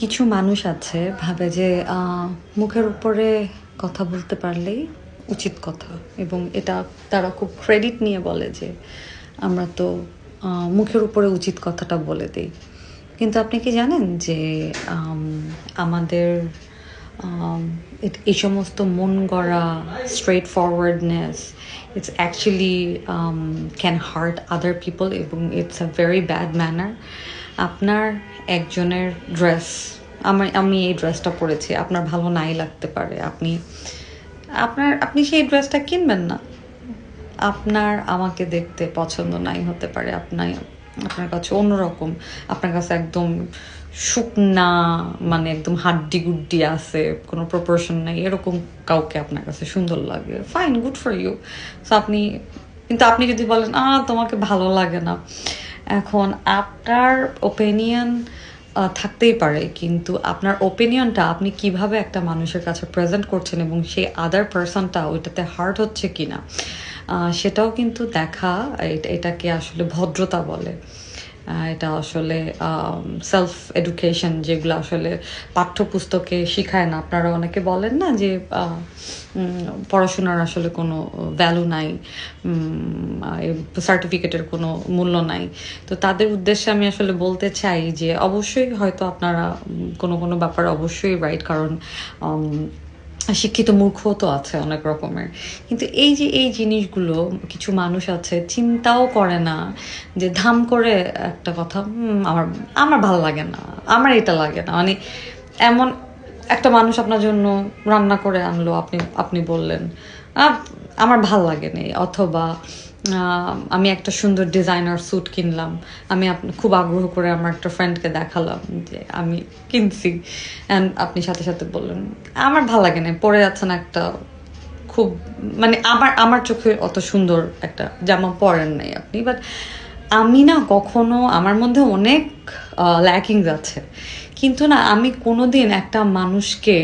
কিছু মানুষ আছে, ভাবে যে মুখের উপরে কথা বলতে পারলেই উচিত কথা। এবং এটা তারা খুব ক্রেডিট নিয়ে বলে যে, আমরা তো মুখের উপরে উচিত কথাটা বলে দিই। কিন্তু আপনি কি জানেন যে আমাদের এই সমস্ত মন গড়া straightforwardness it's actually can hurt other people এবং it's a very bad manner আপনার একজনের ড্রেস আমি আমি এই ড্রেসটা পরেছি, আপনার ভালো নাই লাগতে পারে, আপনি, আপনার, আপনি সেই ড্রেসটা কিনবেন না। আপনার আমাকে দেখতে পছন্দ নাই হতে পারে আপনার আপনার কাছে অন্যরকম, আপনার কাছে একদম শুকনা মানে একদম হাড্ডি গুড্ডি আছে, কোনো প্রপোর্শন নাই, এরকম কাউকে আপনার কাছে সুন্দর লাগে fine good for you so আপনি, কিন্তু আপনি যদি বলেন আ তোমাকে ভালো লাগে না। এখন আপনার ওপিনিয়ন থাকতেই পারে, কিন্তু আপনার ওপিনিয়নটা আপনি কীভাবে একটা মানুষের কাছে প্রেজেন্ট করছেন এবং সেই আদার পার্সনটা ওইটাতে হার্ট হচ্ছে কিনা না সেটাও কিন্তু দেখা, এটা- এটাকে আসলে ভদ্রতা বলে। এটা আসলে সেলফ এডুকেশন যেগুলো আসলে পাঠ্যপুস্তকে শিখায় না। আপনারা অনেকে বলেন না যে পড়াশোনার আসলে কোনো ভ্যালু নাই সার্টিফিকেটের কোনো মূল্য নাই। তো তাদের উদ্দেশ্যে আমি আসলে বলতে চাই যে, অবশ্যই হয়তো আপনারা কোনো কোনো ব্যাপারে অবশ্যই রাইট কারণ শিক্ষিত মূর্খ তো আছে অনেক রকমের। কিন্তু এই যে এই জিনিসগুলো, কিছু মানুষ আছে, চিন্তাও করে না যে ধাম করে একটা কথা আমার আমার ভালো লাগে না, আমার এটা লাগে না। মানে এমন একটা মানুষ আপনার জন্য রান্না করে আনলো, আপনি আপনি বললেন আমার ভালো লাগে লাগেনি অথবা আমি একটা সুন্দর ডিজাইনার স্যুট কিনলাম। আমি খুব আগ্রহ করে আমার একটা ফ্রেন্ডকে দেখালাম যে আমি কিনছি। অ্যান্ড আপনি সাথে সাথে বললেন, আমার ভালো লাগে না। পরে যাচ্ছেন একটা খুব মানে আমার আমার চোখে অত সুন্দর একটা জামা পরেন নাই আপনি। বাট আমি না কখনো, আমার মধ্যে অনেক ল্যাকিংস আছে। কিন্তু না, আমি কোনোদিন একটা মানুষকে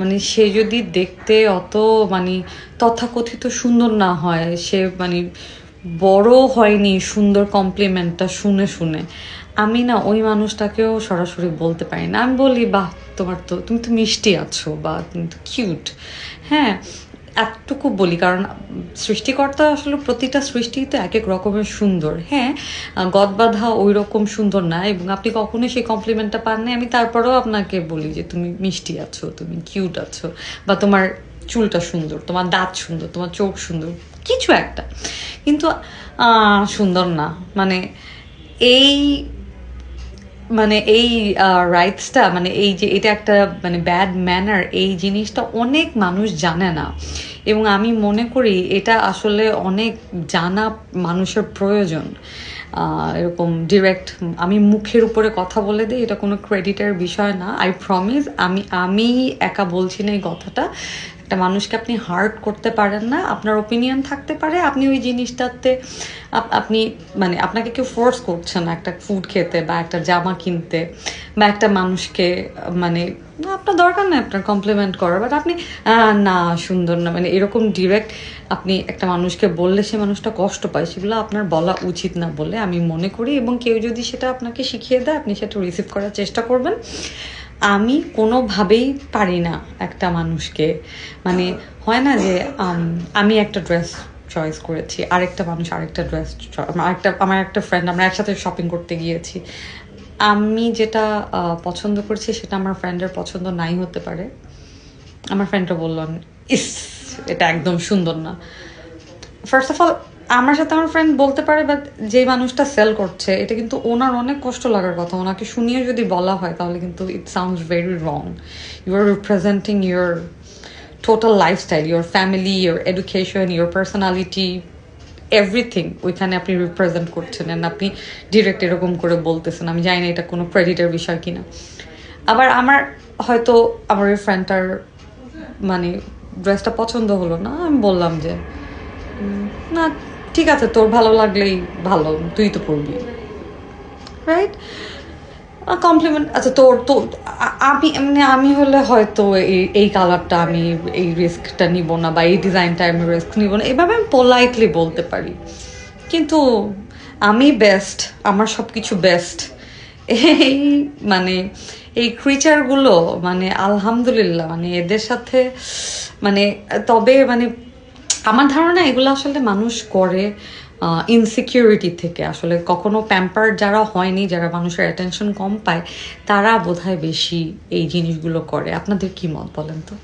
মানে সে যদি দেখতে অত মানে তথাকথিত সুন্দর না হয়, সে মানে বড় হয়নি সুন্দর কমপ্লিমেন্টটা শুনে শুনে। আমি না ওই মানুষটাকেও সরাসরি বলতে পারি না। আমি বলি, বাহ, তোমার তো, তুমি তো মিষ্টি আছো, বা তুমি তো কিউট হ্যাঁ এতটুকু বলি, কারণ সৃষ্টিকর্তা আসলে প্রতিটা সৃষ্টি তো এক এক রকমের সুন্দর। হ্যাঁ গদ বাঁধা ওই রকম সুন্দর না, এবং আপনি কখনোই সেই কমপ্লিমেন্টটা পান না আমি তারপরেও আপনাকে বলি যে, তুমি মিষ্টি আছো, তুমি কিউট আছো, বা তোমার চুলটা সুন্দর, তোমার দাঁত সুন্দর, তোমার চোখ সুন্দর, কিছু একটা। কিন্তু সুন্দর না। মানে এই মানে এই রাইটসটা মানে এই যে এটা একটা মানে ব্যাড ম্যানার এই জিনিসটা অনেক মানুষ জানে না। এবং আমি মনে করি এটা আসলে অনেক জানা মানুষের প্রয়োজন। এরকম ডিরেক্ট আমি মুখের উপরে কথা বলে দিই, এটা কোনো ক্রেডিটের বিষয় না। আই প্রমিস আমি আমি একা বলছি না এই কথাটা। একটা মানুষকে আপনি হার্ট করতে পারেন না, আপনার ওপিনিয়ন থাকতে পারে, আপনি ওই জিনিসটাতে আপনি মানে আপনাকে কেউ ফোর্স করছে না একটা ফুড খেতে বা একটা জামা কিনতে বা একটা মানুষকে মানে আপনার দরকার নেই আপনার কমপ্লিমেন্ট করার। বাট আপনি না, সুন্দর না। মানে এরকম ডিরেক্ট আপনি একটা মানুষকে বললে সে মানুষটা কষ্ট পায়, সেগুলো আপনার বলা উচিত না বলে আমি মনে করি। এবং কেউ যদি সেটা আপনাকে শিখিয়ে দেয়, আপনি সেটা রিসিভ করার চেষ্টা করবেন। আমি কোনোভাবেই পারি না একটা মানুষকে। মানে হয় না যে, আমি একটা ড্রেস চয়েস করেছি, আরেকটা মানুষ আরেকটা ড্রেস আরেকটা, আমার একটা ফ্রেন্ড আমরা একসাথে শপিং করতে গিয়েছি। আমি যেটা পছন্দ করছি সেটা আমার ফ্রেন্ডের পছন্দ নাই হতে পারে। আমার ফ্রেন্ডটা বললেন ইস, এটা একদম সুন্দর না। ফার্স্ট অফ অল আমার সাথে আমার ফ্রেন্ড বলতে পারে বাট যে মানুষটা সেল করছে, এটা কিন্তু ওনার অনেক কষ্ট লাগার কথা। ওনাকে শুনিয়ে যদি বলা হয়, তাহলে কিন্তু it sounds very wrong you are representing your total lifestyle your family your education your personality everything ওইখানে আপনি রিপ্রেজেন্ট করছেন and আপনি ডিরেক্ট এরকম করে বলতেছেন। আমি জানি না এটা কোনো ক্রেডিটের বিষয় কিনা। আবার আমার হয়তো আমার ওই ফ্রেন্ডটার মানে ড্রেসটা পছন্দ হলো না, আমি বললাম যে না ঠিক আছে, তোর ভালো লাগলেই ভালো, তুই তো পড়বি। রাইট কমপ্লিমেন্ট আচ্ছা তোর তো আমি মানে আমি হলে হয়তো এই এই কালারটা আমি এই রিস্কটা নিব না বা এই ডিজাইনটা আমি রিস্ক নিব না। এভাবে আমি পোলাইটলি বলতে পারি। কিন্তু আমি বেস্ট আমার সব কিছু বেস্ট এই মানে এই ক্রিচারগুলো মানে আলহামদুলিল্লাহ মানে এদের সাথে মানে তবে মানে আমার ধারণা এগুলো আসলে মানুষ করে ইনসিকিউরিটি থেকে। আসলে কখনো প্যাম্পার যারা হয়নি, যারা মানুষের অ্যাটেনশন কম পায়, তারা বোধহয় বেশি এই জিনিসগুলো করে। আপনাদের কি মত বলেন তো?